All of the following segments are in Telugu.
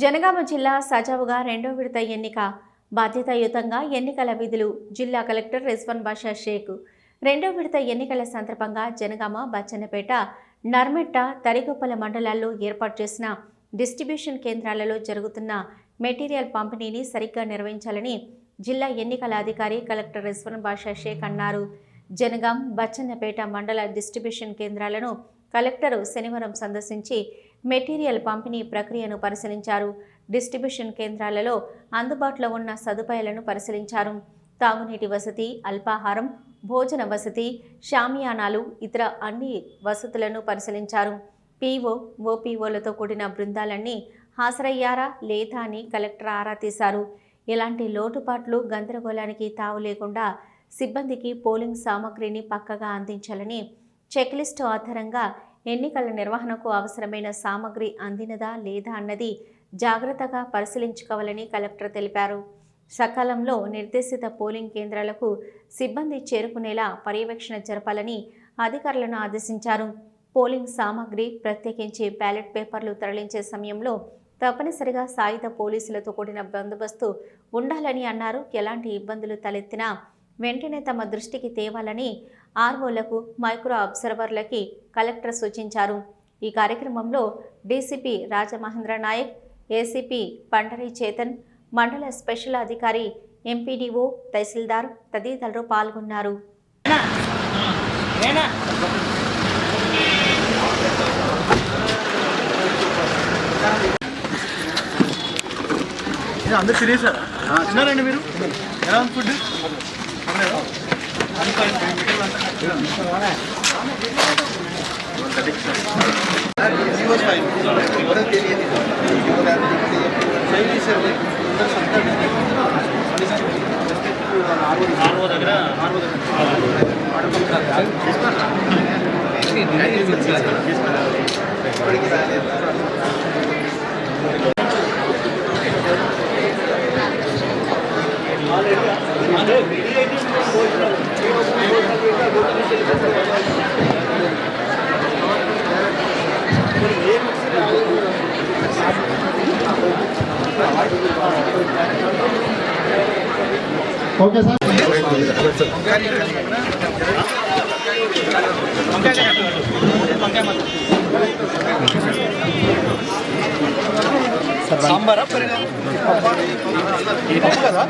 జనగామ జిల్లా సజావుగా రెండో విడత ఎన్నిక బాధ్యతాయుతంగా ఎన్నికల విధులు జిల్లా కలెక్టర్ రిజ్వాన్ బాషా షేక్. రెండో విడత ఎన్నికల సందర్భంగా జనగామ బచ్చన్నపేట నర్మెట్ట తరిగొప్పల మండలాల్లో ఏర్పాటు చేసిన డిస్ట్రిబ్యూషన్ కేంద్రాలలో జరుగుతున్న మెటీరియల్ పంపిణీని సరిగ్గా నిర్వహించాలని జిల్లా ఎన్నికల అధికారి కలెక్టర్ రిజ్వాన్ బాషా షేక్ అన్నారు. జనగాం బచ్చన్నపేట మండల డిస్ట్రిబ్యూషన్ కేంద్రాలను కలెక్టర్ శనివారం సందర్శించి మెటీరియల్ పంపిణీ ప్రక్రియను పరిశీలించారు. డిస్ట్రిబ్యూషన్ కేంద్రాలలో అందుబాటులో ఉన్న సదుపాయాలను పరిశీలించారు. తాగునీటి వసతి అల్పాహారం భోజన వసతి షామియానాలు ఇతర అన్ని వసతులను పరిశీలించారు. పీఓ ఓపీఓలతో కూడిన బృందాలన్నీ హాజరయ్యారా లేదా అని కలెక్టర్ ఆరా తీశారు. ఎలాంటి లోటుపాట్లు గందరగోళానికి తావు లేకుండా సిబ్బందికి పోలింగ్ సామగ్రిని పక్కగా అందించాలని చెక్లిస్టు ఆధారంగా ఎన్నికల నిర్వహణకు అవసరమైన సామగ్రి అందినదా లేదా అన్నది జాగ్రత్తగా పరిశీలించుకోవాలని కలెక్టర్ తెలిపారు. సకాలంలో నిర్దేశిత పోలింగ్ కేంద్రాలకు సిబ్బంది చేరుకునేలా పర్యవేక్షణ జరపాలని అధికారులను ఆదేశించారు. పోలింగ్ సామాగ్రి ప్రత్యేకించి బ్యాలెట్ పేపర్లు తరలించే సమయంలో తప్పనిసరిగా సాయుధ పోలీసులతో కూడిన బందోబస్తు ఉండాలని అన్నారు. ఎలాంటి ఇబ్బందులు తలెత్తినా వెంటనే తమ దృష్టికి తేవాలని ఆర్ఓలకు మైక్రో అబ్జర్వర్లకి కలెక్టర్ సూచించారు. ఈ కార్యక్రమంలో డీసీపీ రాజమహేంద్ర నాయక్ ఏసీపీ పండరి చేతన్ మండల స్పెషల్ అధికారి ఎంపీడీఓ తహసీల్దార్ తదితరులు పాల్గొన్నారు. అందరు తినేసారా? తిన్నారండి మీరు? ఎలా ఫుడ్ ఆర్వో దగ్గర ఆర్వో దగ్గర ఓకే సార్. సాంబారా పెరుగా? కదా?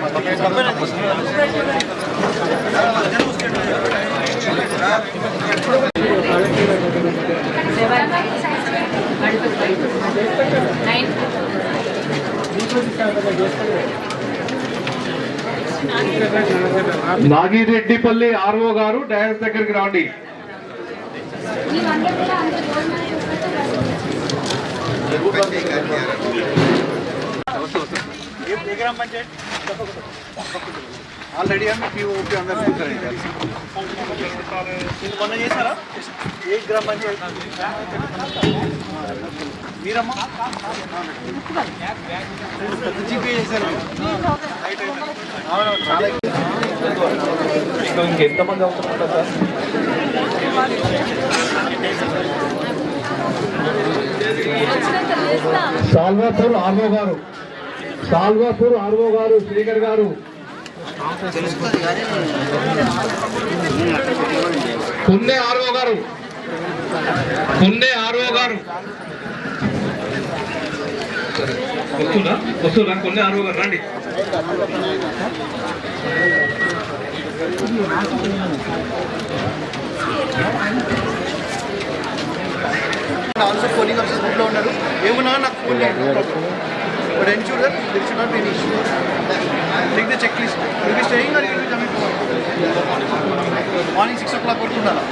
నాగిరెడ్డిపల్లి ఆర్ఓ గారు డైరెక్ట్ దగ్గరికి రాండి. గ్రామ ఆల్రెడీ ఆమె పీఓపీ అందరు మొన్న చేశారా? ఏ గ్రామ పంచాయత్ మీరమ్మా? పెద్ద జీపీ చేశారు. ఇంకెంతమంది అవసరం సార్ సాల్వాపూర్ ఆర్ఓ గారు. సాల్వాపూర్ ఆర్వో గారు శ్రీకర్ గారు. పున్నె ఆర్వో గారు. పున్నె ఆర్వో గారు. వస్తున్నా? వస్తున్నా? కొన్ని ఆర్ఓ గారు రండి. ఆల్సో పోలింగ్ ఆఫీసర్స్ గ్రూప్లో ఉన్నారు. ఏమన్నా నాకు ఫోన్ చేయండి. Ensure that there should not be any issue take the check list will be staying are you will coming morning six o'clock వరకు ఉండాలా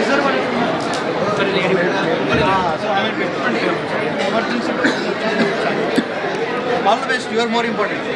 reserve so I mean emergency all the best you are more important